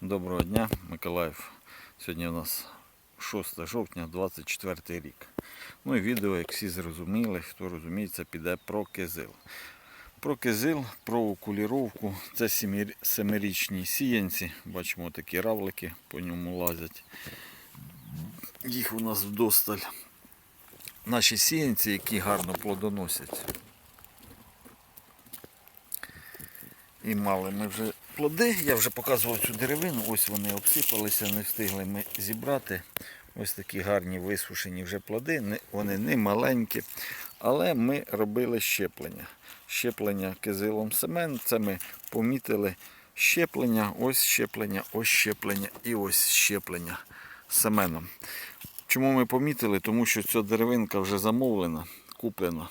Доброго дня, Миколаїв. Сьогодні у нас 6 жовтня, 24 рік. Ну і відео, як всі зрозуміли, хто розуміється, піде про кизил. Про кизил, про окуліровку. Це семирічні сіянці. Бачимо такі равлики по ньому лазять. Їх у нас вдосталь. Наші сіянці, які гарно плодоносять. І мали ми вже плоди. Я вже показував цю деревину. Ось вони обсипалися, не встигли ми зібрати. Ось такі гарні висушені вже плоди. Вони не маленькі. Але ми робили щеплення. Щеплення кизилом семен. Це ми помітили щеплення, ось щеплення, ось щеплення і ось щеплення семеном. Чому ми помітили? Тому що ця деревинка вже замовлена, куплена.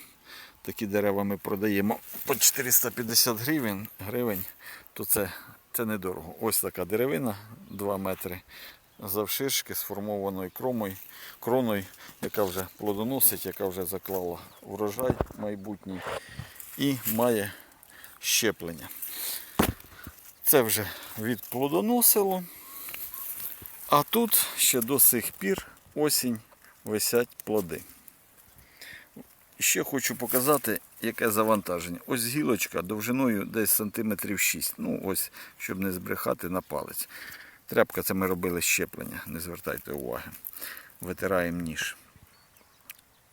Такі дерева ми продаємо по 450 гривень, гривень то це, це недорого. Ось така деревина 2 метри завширшки сформованою кромою, кроною, яка вже плодоносить, яка вже заклала урожай майбутній і має щеплення. Це вже відплодоносило. А тут ще до сих пір осінь висять плоди. Ще хочу показати, яке завантаження. Ось гілочка довжиною десь сантиметрів 6. Ну ось, щоб не збрехати на палець. Тряпка це ми робили щеплення, не звертайте уваги. Витираємо ніж.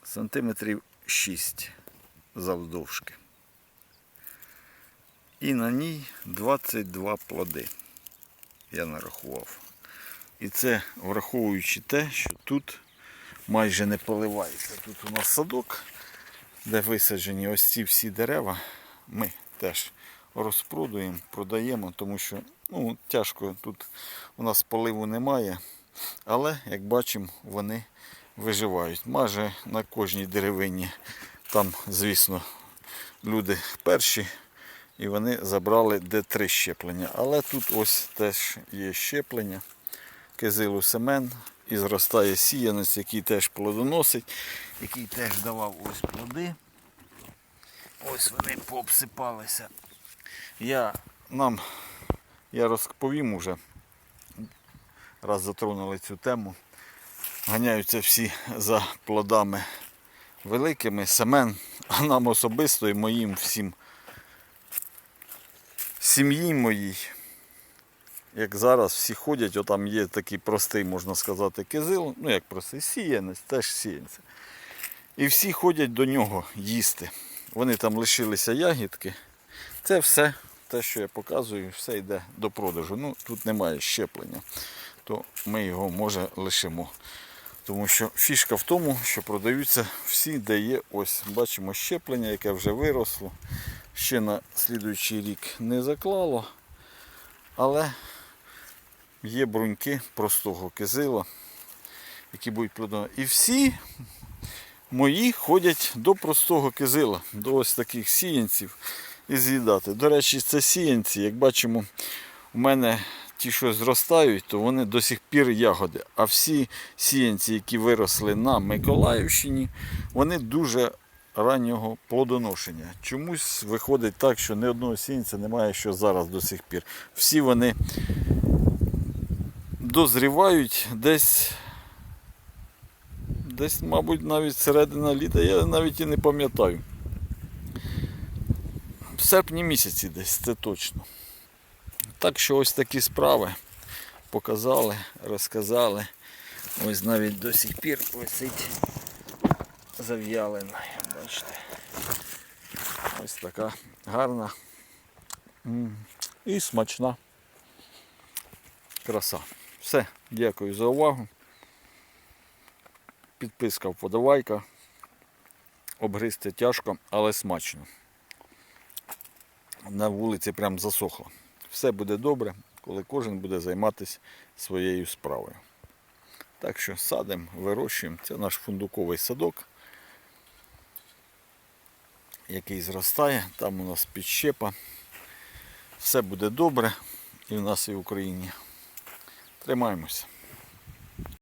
Сантиметрів 6 завдовжки. І на ній 22 плоди. Я нарахував. І це враховуючи те, що тут майже не поливається. Тут у нас садок, де висаджені ось ці всі дерева. Ми теж розпродуємо, продаємо, тому що ну, тяжко тут у нас поливу немає. Але, як бачимо, вони виживають. Майже на кожній деревині там, звісно, люди перші. І вони забрали де три щеплення. Але тут ось теж є щеплення кизилу семен і зростає сіянець, який теж плодоносить, який теж давав ось плоди. Ось вони пообсипалися. Я нам я розповім уже, раз затронули цю тему. Ганяються всі за плодами великими, семен, а нам особисто і моїм всім сім'ї моїй як зараз всі ходять, отам є такий простий, можна сказати, кизил, ну як простий, сіянець, теж сіянець. І всі ходять до нього їсти. Вони там лишилися ягідки. Це все, те, що я показую, все йде до продажу. Ну, тут немає щеплення, то ми його може лишимо. Тому що фішка в тому, що продаються всі, де є ось, бачимо щеплення, яке вже виросло. Ще на слідуючий рік не заклало. Але є бруньки простого кизила, які будуть плодоносити. І всі мої ходять до простого кизила, до ось таких сіянців і з'їдати. До речі, це сіянці, як бачимо, у мене ті, що зростають, то вони до сих пір ягоди. А всі сіянці, які виросли на Миколаївщині, вони дуже раннього плодоношення. Чомусь виходить так, що ні одного сіянця немає, що зараз до сих пір. Всі вони дозрівають десь, десь, мабуть, навіть середина літа, я навіть і не пам'ятаю. В серпні місяці десь, це точно. Так що ось такі справи показали, розказали. Ось навіть до сих пір висить зав'ялина. Бачите. Ось така гарна і смачна краса. Все, дякую за увагу. Підписка, вподобайка. Обгризти тяжко, але смачно. На вулиці прям засохло. Все буде добре, коли кожен буде займатися своєю справою. Так що садимо, вирощуємо. Це наш фундуковий садок, який зростає. Там у нас підщепа. Все буде добре і в нас, і в Україні. Тримаємося.